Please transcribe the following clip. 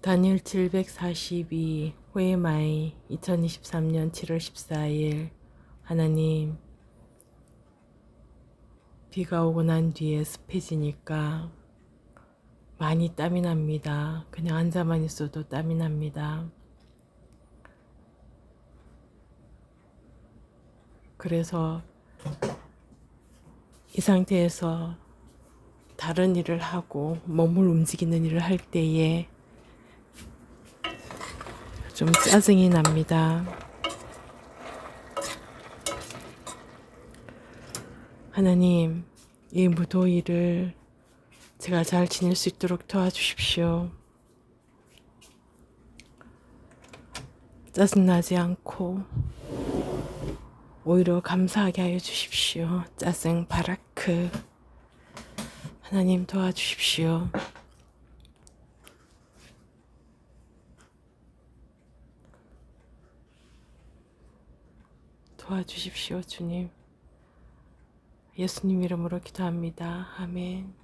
단일 742 호에마이 2023년 7월 14일 하나님 비가 오고 난 뒤에 습해지니까 많이 땀이 납니다. 그냥 앉아만 있어도 땀이 납니다. 그래서 이 상태에서 다른 일을 하고 몸을 움직이는 일을 할 때에 좀 짜증이 납니다. 하나님, 이 무더위를 제가 잘 지낼 수 있도록 도와주십시오. 짜증나지 않고 오히려 감사하게 하여 주십시오. 짜증 바라크. 하나님 도와주십시오. 도와주십시오, 주님. 예수님 이름으로 기도합니다. 아멘.